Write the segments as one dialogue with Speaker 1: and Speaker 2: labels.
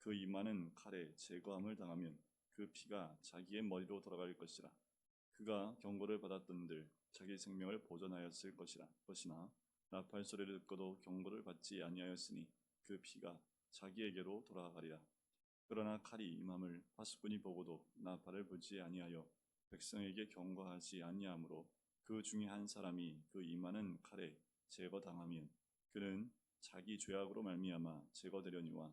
Speaker 1: 그 이마는 칼에 제거함을 당하면 그 피가 자기의 머리로 돌아갈 것이라. 그가 경고를 받았던들 자기 생명을 보존하였을 것이라. 것이나 나팔 소리를 듣고도 경고를 받지 아니하였으니 그 피가 자기에게로 돌아가리라. 그러나 칼이 임함을 파수꾼이 보고도 나팔을 불지 아니하여 백성에게 경고하지 아니하므로 그 중에 한 사람이 그 임하는 칼에 제거당하면 그는 자기 죄악으로 말미암아 제거되려니와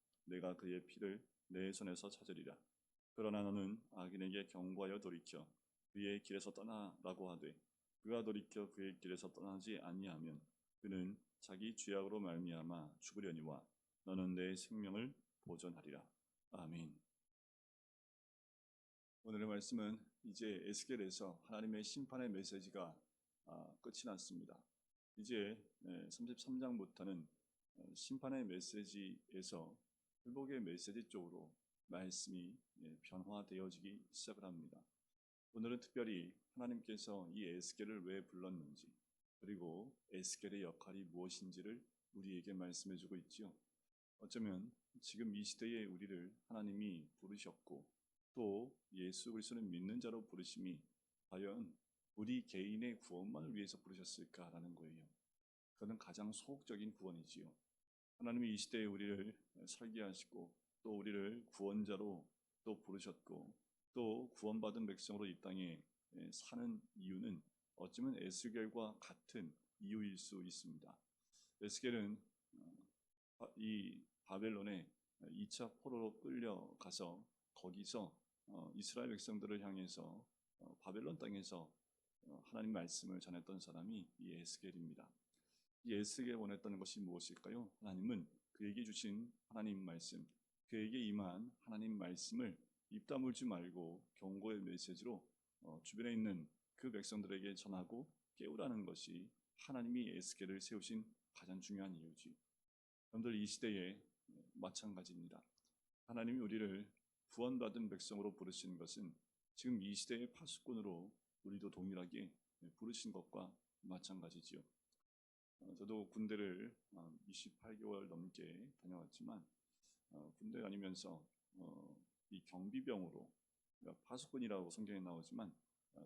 Speaker 1: 내가 그의 피를 내 손에서 찾으리라. 그러나 너는 악인에게 경고하여 돌이켜 그의 길에서 떠나라고 하되 그가 돌이켜 그의 길에서 떠나지 아니하면 그는 자기 죄악으로 말미암아 죽으려니와 너는 내 생명을 보존하리라. 아멘. 오늘의 말씀은 이제 에스겔에서 하나님의 심판의 메시지가 아, 끝이 났습니다. 이제 33장부터는 심판의 메시지에서 회복의 메시지 쪽으로 말씀이 예, 변화되어지기 시작을 합니다. 오늘은 특별히 하나님께서 이 에스겔을 왜 불렀는지 그리고 에스겔의 역할이 무엇인지를 우리에게 말씀해 주고 있지요. 어쩌면 지금 이 시대에 우리를 하나님이 부르셨고 또 예수 그리스도를 믿는 자로 부르심이 과연 우리 개인의 구원만을 위해서 부르셨을까라는 거예요. 그는 가장 소극적인 구원이지요. 하나님이 이 시대에 우리를 설계하시고 또 우리를 구원자로 또 부르셨고 또 구원받은 백성으로 이 땅에 사는 이유는 어쩌면 에스겔과 같은 이유일 수 있습니다. 에스겔은 어, 이 바벨론에 2차 포로로 끌려가서 거기서 어, 이스라엘 백성들을 향해서 어, 바벨론 땅에서 하나님 말씀을 전했던 사람이 이 에스겔입니다. 예스게 원했던 것이 무엇일까요? 하나님은 그에게 주신 하나님 말씀, 그에게 임한 하나님 말씀을 입 다물지 말고 경고의 메시지로 어, 주변에 있는 그 백성들에게 전하고 깨우라는 것이 하나님이 에스겔을 세우신 가장 중요한 이유지. 여러분들 이 시대에 마찬가지입니다. 하나님이 우리를 구원받은 백성으로 부르신 것은 지금 이 시대의 파수꾼으로 우리도 동일하게 부르신 것과 마찬가지지요. 어, 저도 군대를 28개월 넘게 다녀왔지만 어, 군대 다니면서 어, 이 경비병으로 그러니까 파수꾼이라고 성경에 나오지만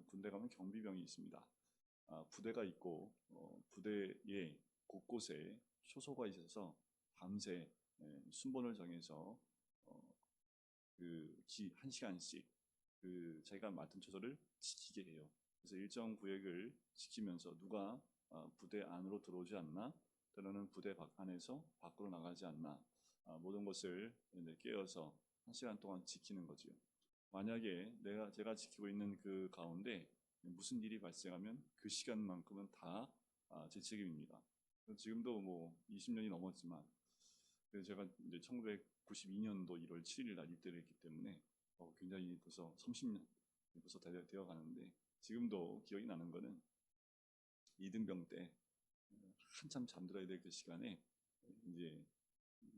Speaker 1: 군대 가면 경비병이 있습니다. 아, 부대가 있고 부대에 곳곳에 효소가 있어서 밤새 예, 순번을 정해서 그한 시간씩 그 자기가 맡은 처소를 지키게 해요. 그래서 일정 구역을 지키면서 누가 어, 부대 안으로 들어오지 않나 또는 부대 밖 안에서 밖으로 나가지 않나 어, 모든 것을 깨어서 한 시간 동안 지키는 거지요. 만약에 내가 제가 지키고 있는 그 가운데 무슨 일이 발생하면 그 시간만큼은 다제 아, 책임입니다. 지금도 뭐 20년이 넘었지만 제가 이제 1992년도 1월 7일 날 입대를 했기 때문에 어, 굉장히 벌써 30년 벌써 되어 가는데 지금도 기억이 나는 거는 이등병 때 한참 잠들어야 될 그 시간에 이제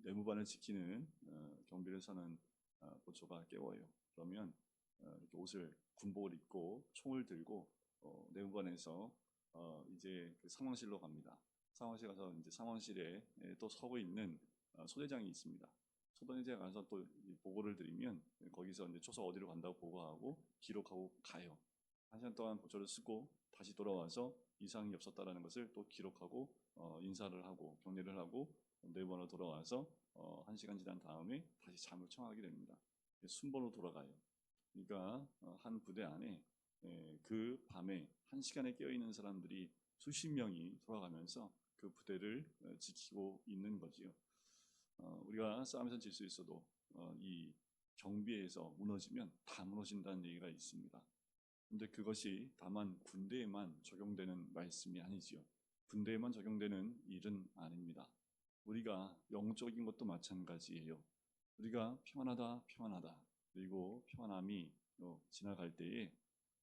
Speaker 1: 내무반을 지키는 어, 경비를 서는 어, 보초가 깨워요. 그러면 어, 이렇게 옷을 군복을 입고 총을 들고 내무반에서 이제 그 상황실로 갑니다. 상황실 가서 이제 상황실에 또 서고 있는 소대장이 있습니다. 소대장에 가서 또 보고를 드리면 거기서 이제 초소 어디로 간다고 보고하고 기록하고 가요. 한 시간 동안 보초를 쓰고 다시 돌아와서 이상이 없었다라는 것을 또 기록하고 어, 인사를 하고 격리를 하고 내번으로 돌아와서 어, 한 시간 지난 다음에 다시 잠을 청하게 됩니다. 순번으로 돌아가요. 그러니까 어, 한 부대 안에 예, 그 밤에 한 시간에 깨어 있는 사람들이 수십 명이 돌아가면서 그 부대를 어, 지키고 있는 거지요. 어, 우리가 싸움에서 질 수 있어도 어, 이 경비에서 무너지면 다 무너진다는 얘기가 있습니다. 근데 그것이 다만 군대에만 적용되는 말씀이 아니지요. 군대에만 적용되는 일은 아닙니다. 우리가 영적인 것도 마찬가지예요. 우리가 평안하다, 평안하다. 그리고 평안함이 어, 지나갈 때에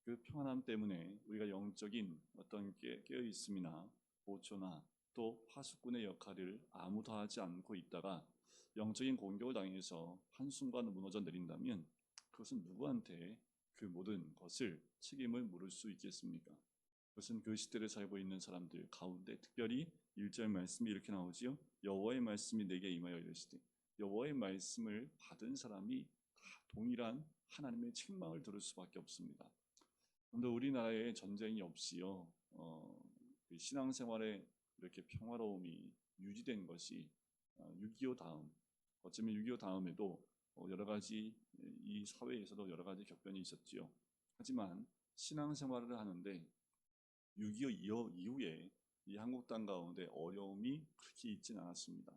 Speaker 1: 그 평안함 때문에 우리가 영적인 어떤 깨, 깨어 있음이나 보초나 또 파수꾼의 역할을 아무도 하지 않고 있다가 영적인 공격을 당해서 한순간 무너져 내린다면 그것은 누구한테 그 모든 것을 책임을 물을 수 있겠습니까? 그것은 그 시대를 살고 있는 사람들 가운데 특별히 1절 말씀이 이렇게 나오지요. 여호와의 말씀이 내게 임하여 이르시되 여호와의 말씀을 받은 사람이 다 동일한 하나님의 책망을 들을 수밖에 없습니다. 그런데 우리나라에 전쟁이 없이요, 어, 그 신앙생활에 이렇게 평화로움이 유지된 것이 어, 6.25 다음, 어쩌면 6.25 다음에도 어, 여러 가지 이 사회에서도 여러 가지 격변이 있었지요. 하지만 신앙생활을 하는데 6.25 이후에 이 한국 땅 가운데 어려움이 그렇게 있진 않았습니다.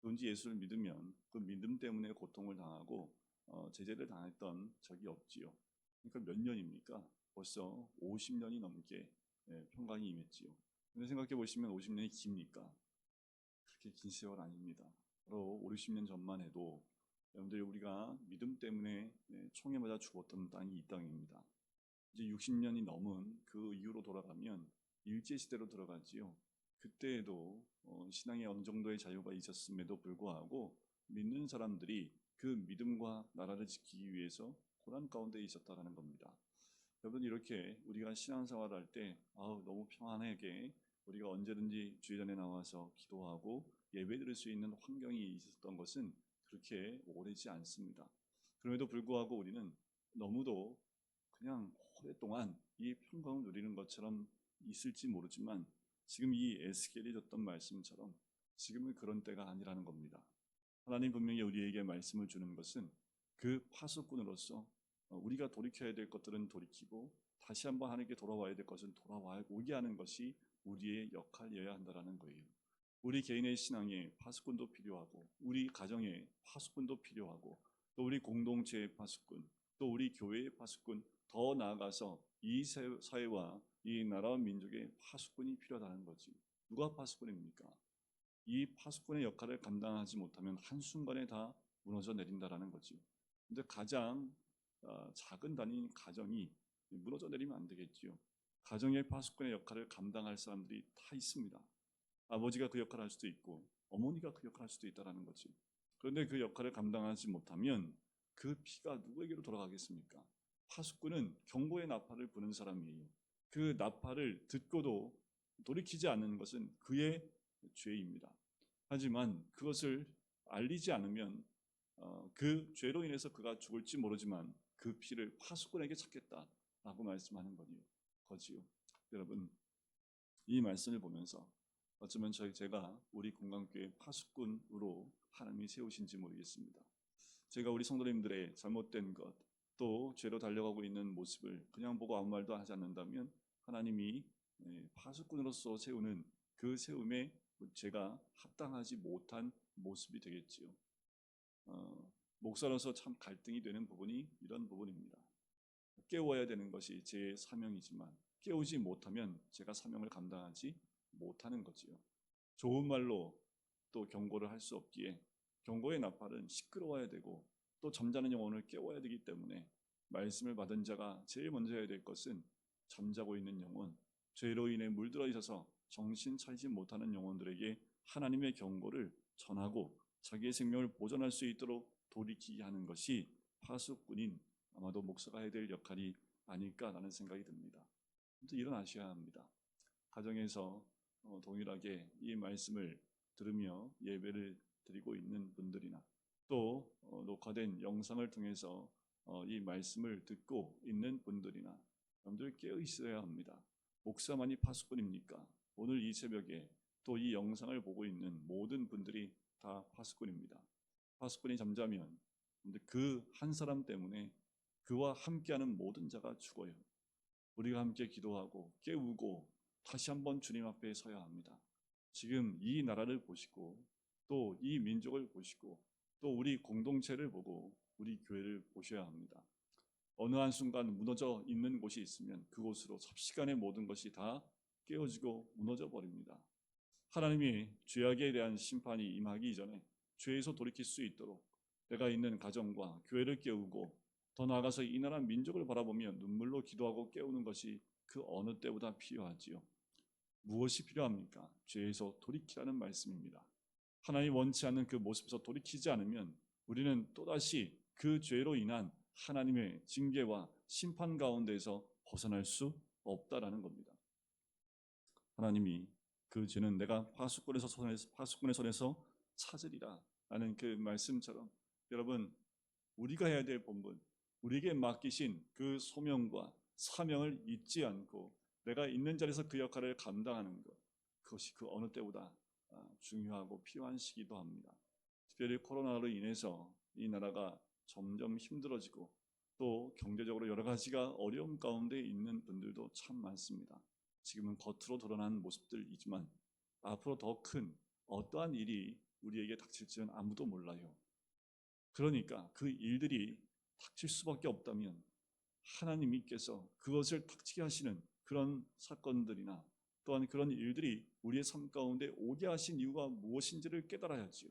Speaker 1: 누군지 예수를 믿으면 그 믿음 때문에 고통을 당하고 어, 제재를 당했던 적이 없지요. 그러니까 몇 년입니까? 벌써 50년이 넘게 예, 평강이 임했지요. 근데 생각해 보시면 50년이 깁니까? 그렇게 긴 세월 아닙니다. 바로 5, 60년 전만 해도 여러분들이 우리가 믿음 때문에 예, 총에 맞아 죽었던 땅이 이 땅입니다. 이제 60년이 넘은 그 이후로 돌아가면 일제 시대로 들어가지요. 그때에도 어, 신앙에 어느 정도의 자유가 있었음에도 불구하고 믿는 사람들이 그 믿음과 나라를 지키기 위해서 고난 가운데 있었다라는 겁니다. 여러분 이렇게 우리가 신앙생활을 할때 아우 너무 평안하게 우리가 언제든지 주일전에 나와서 기도하고 예배 드릴 수 있는 환경이 있었던 것은 그렇게 오래지 않습니다. 그럼에도 불구하고 우리는 너무도 그냥 오랫동안 이 평강을 누리는 것처럼 있을지 모르지만 지금 이 에스겔이 줬던 말씀처럼 지금은 그런 때가 아니라는 겁니다. 하나님 분명히 우리에게 말씀을 주는 것은 그 파수꾼으로서 어, 우리가 돌이켜야 될 것들은 돌이키고 다시 한번 하나님께 돌아와야 될 것은 돌아와 오게 하는 것이 우리의 역할이어야 한다라는 거예요. 우리 개인의 신앙에 파수꾼도 필요하고 우리 가정에 파수꾼도 필요하고 또 우리 공동체의 파수꾼 또 우리 교회의 파수꾼 더 나아가서 이 사- 사회와 이 나라와 민족의 파수꾼이 필요하다는 거지. 누가 파수꾼입니까? 이 파수꾼의 역할을 감당하지 못하면 한순간에 다 무너져 내린다라는 거지. 근데 가장 어, 작은 단위인 가정이 무너져 내리면 안 되겠지요. 가정의 파수꾼의 역할을 감당할 사람들이 다 있습니다. 아버지가 그 역할을 할 수도 있고 어머니가 그 역할을 할 수도 있다라는 거지. 그런데 그 역할을 감당하지 못하면 그 피가 누구에게로 돌아가겠습니까? 파수꾼은 경고의 나팔을 부는 사람이에요. 그 나팔을 듣고도 돌이키지 않는 것은 그의 죄입니다. 하지만 그것을 알리지 않으면 어, 그 죄로 인해서 그가 죽을지 모르지만 그 피를 파수꾼에게 찾겠다라고 말씀하는. 거지요. 여러분 이 말씀을 보면서 어쩌면 저희 제가 우리 공강교회 파수꾼으로 하나님이 세우신지 모르겠습니다. 제가 우리 성도님들의 잘못된 것, 또 죄로 달려가고 있는 모습을 그냥 보고 아무 말도 하지 않는다면 하나님이 예, 파수꾼으로서 세우는 그 세움에 제가 합당하지 못한 모습이 되겠지요. 어, 목사로서 참 갈등이 되는 부분이 이런 부분입니다. 깨워야 되는 것이 제 사명이지만 깨우지 못하면 제가 사명을 감당하지 못하는 거지요. 좋은 말로 또 경고를 할 수 없기에 경고의 나팔은 시끄러워야 되고 또 잠자는 영혼을 깨워야 되기 때문에 말씀을 받은 자가 제일 먼저 해야 될 것은 잠자고 있는 영혼, 죄로 인해 물들어 있어서 정신 차리지 못하는 영혼들에게 하나님의 경고를 전하고 자기의 생명을 보존할 수 있도록 돌이키게 하는 것이 파수꾼인 아마도 목사가 해야 될 역할이 아닐까라는 생각이 듭니다. 아무튼 일어나셔야 합니다. 가정에서 어, 동일하게 이 말씀을 들으며 예배를 드리고 있는 분들이나 또 어, 녹화된 영상을 통해서 어, 이 말씀을 듣고 있는 분들이나 여러분들 깨어 있어야 합니다. 목사만이 파수꾼입니까? 오늘 이 새벽에 또 이 영상을 보고 있는 모든 분들이 다 파수꾼입니다. 파수꾼이 잠자면 그 한 사람 때문에 그와 함께하는 모든 자가 죽어요. 우리가 함께 기도하고 깨우고 다시 한번 주님 앞에 서야 합니다. 지금 이 나라를 보시고 또 이 민족을 보시고 또 우리 공동체를 보고 우리 교회를 보셔야 합니다. 어느 한순간 무너져 있는 곳이 있으면 그곳으로 삽시간에 모든 것이 다 깨어지고 무너져 버립니다. 하나님이 죄악에 대한 심판이 임하기 이전에 죄에서 돌이킬 수 있도록 내가 있는 가정과 교회를 깨우고 더 나아가서 이 나라 민족을 바라보며 눈물로 기도하고 깨우는 것이 그 어느 때보다 필요하지요. 무엇이 필요합니까? 죄에서 돌이키라는 말씀입니다. 하나님 원치 않는 그 모습에서 돌이키지 않으면 우리는 또다시 그 죄로 인한 하나님의 징계와 심판 가운데서 벗어날 수 없다라는 겁니다. 하나님이 그 죄는 내가 파수꾼에서 손에서 파수꾼의 손에서 찾으리라 라는 그 말씀처럼 여러분 우리가 해야 될 본분 우리에게 맡기신 그 소명과 사명을 잊지 않고 내가 있는 자리에서 그 역할을 감당하는 것 그것이 그 어느 때보다 아, 중요하고 필요한 시기도 합니다. 특별히 코로나로 인해서 이 나라가 점점 힘들어지고 또 경제적으로 여러 가지가 어려움 가운데 있는 분들도 참 많습니다. 지금은 겉으로 드러난 모습들이지만 앞으로 더 큰 어떠한 일이 우리에게 닥칠지는 아무도 몰라요. 그러니까 그 일들이 닥칠 수밖에 없다면 하나님께서 그것을 닥치게 하시는 그런 사건들이나 또한 그런 일들이 우리의 삶 가운데 오게 하신 이유가 무엇인지를 깨달아야지요.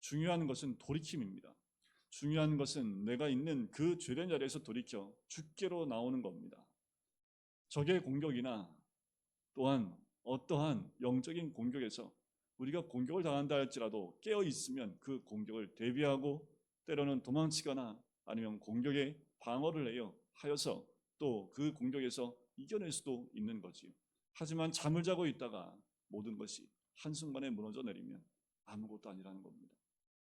Speaker 1: 중요한 것은 돌이킴입니다. 중요한 것은 내가 있는 그 죄된 자리에서 돌이켜 주께로 나오는 겁니다. 적의 공격이나 또한 어떠한 영적인 공격에서 우리가 공격을 당한다 할지라도 깨어 있으면 그 공격을 대비하고 때로는 도망치거나 아니면 공격에 방어를 해요 하여서 또 그 공격에서 이겨낼 수도 있는 거지요. 하지만 잠을 자고 있다가 모든 것이 한순간에 무너져 내리면 아무것도 아니라는 겁니다.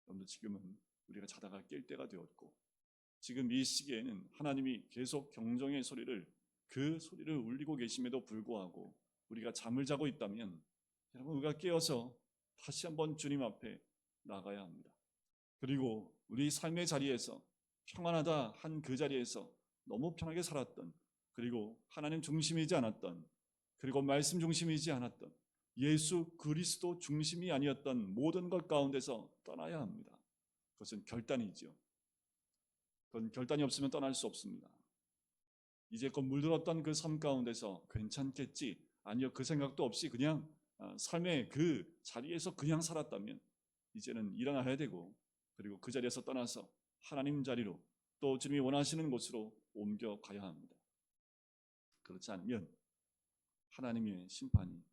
Speaker 1: 여러분들 지금은 우리가 자다가 깰 때가 되었고 지금 이 시기에는 하나님이 계속 경정의 소리를 그 소리를 울리고 계심에도 불구하고 우리가 잠을 자고 있다면 여러분 우리가 깨어서 다시 한번 주님 앞에 나가야 합니다. 그리고 우리 삶의 자리에서 평안하다 한 그 자리에서 너무 편하게 살았던 그리고 하나님 중심이지 않았던 그리고 말씀 중심이지 않았던 예수 그리스도 중심이 아니었던 모든 것 가운데서 떠나야 합니다. 그것은 결단이죠. 그건 결단이 없으면 떠날 수 없습니다. 이제껏 물들었던 그삶 가운데서 괜찮겠지 아니요 그 생각도 없이 그냥 아, 삶의 그 자리에서 그냥 살았다면 이제는 일어나야 되고 그리고 그 자리에서 떠나서 하나님 자리로 또 주님이 원하시는 곳으로 옮겨가야 합니다. 그렇지 않으면 하나님의 심판이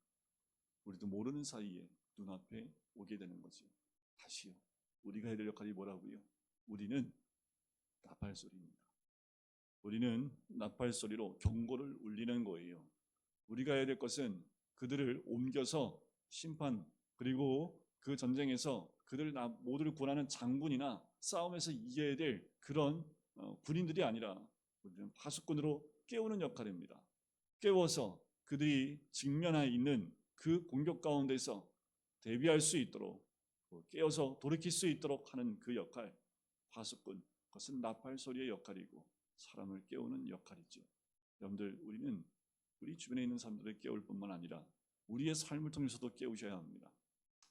Speaker 1: 우리도 모르는 사이에 눈앞에 오게 되는 거죠. 다시요. 우리가 해야 될 역할이 뭐라고요? 우리는 나팔 소리입니다. 우리는 나팔 소리로 경고를 울리는 거예요. 우리가 해야 될 것은 그들을 옮겨서 심판 그리고 그 전쟁에서 그들 나 모두를 구원하는 장군이나 싸움에서 이겨야 될 그런 어, 군인들이 아니라 우리는 파수꾼으로 깨우는 역할입니다. 깨워서 그들이 직면해 있는 그 공격 가운데서 대비할 수 있도록 깨어서 돌이킬 수 있도록 하는 그 역할, 파수꾼, 그것은 나팔 소리의 역할이고 사람을 깨우는 역할이죠. 여러분들 우리는 우리 주변에 있는 사람들을 깨울 뿐만 아니라 우리의 삶을 통해서도 깨우셔야 합니다.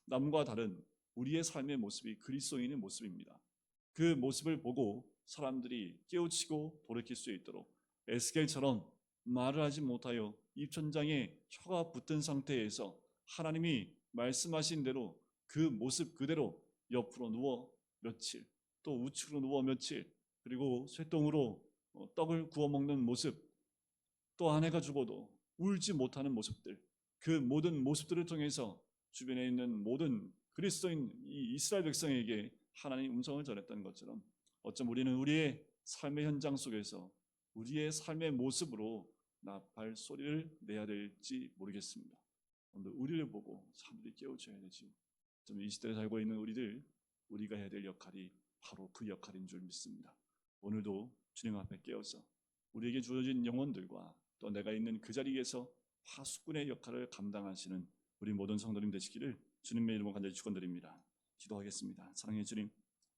Speaker 1: 남과 다른 우리의 삶의 모습이 그리스도인의 모습입니다. 그 모습을 보고 사람들이 깨우치고 돌이킬 수 있도록 에스겔처럼 말을 하지 못하여 입천장에 혀가 붙은 상태에서 하나님이 말씀하신 대로 그 모습 그대로 옆으로 누워 며칠 또 우측으로 누워 며칠 그리고 쇠똥으로 어, 떡을 구워 먹는 모습 또 아내가 죽어도 울지 못하는 모습들 그 모든 모습들을 통해서 주변에 있는 모든 그리스도인 이 이스라엘 백성에게 하나님 음성을 전했던 것처럼 어쩜 우리는 우리의 삶의 현장 속에서 우리의 삶의 모습으로 나팔 소리를 내야 될지 모르겠습니다. 오늘 우리를 보고 사람들이 깨우쳐야 되지. 좀 이 시대에 살고 있는 우리들 우리가 해야 될 역할이 바로 그 역할인 줄 믿습니다. 오늘도 주님 앞에 깨어서 우리에게 주어진 영혼들과 또 내가 있는 그 자리에서 파수꾼의 역할을 감당하시는 우리 모든 성도님 되시기를 주님의 이름으로 간절히 축원드립니다. 기도하겠습니다. 사랑의 주님,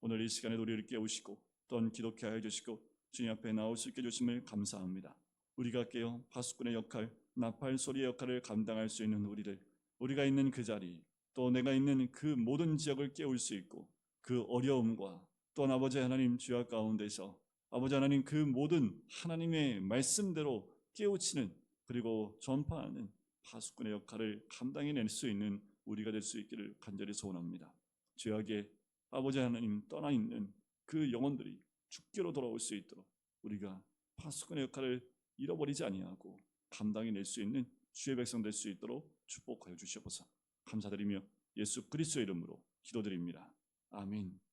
Speaker 1: 오늘 이 시간에 우리를 깨우시고 또한 기독케 하여 주시고 주님 앞에 나올 수 있게 해주심을 감사합니다. 우리가 깨어 파수꾼의 역할, 나팔 소리의 역할을 감당할 수 있는 우리들, 우리가 있는 그 자리, 또 내가 있는 그 모든 지역을 깨울 수 있고 그 어려움과 또한 아버지 하나님 주여 가운데서 아버지 하나님 그 모든 하나님의 말씀대로 깨우치는 그리고 전파하는 파수꾼의 역할을 감당해낼 수 있는 우리가 될 수 있기를 간절히 소원합니다. 죄악에 아버지 하나님 떠나 있는 그 영혼들이 죽게로 돌아올 수 있도록 우리가 파수꾼의 역할을 잃어버리지 아니하고 감당해 낼 수 있는 주의 백성 될 수 있도록 축복하여 주시옵소서. 감사드리며 예수 그리스도의 이름으로 기도드립니다. 아멘.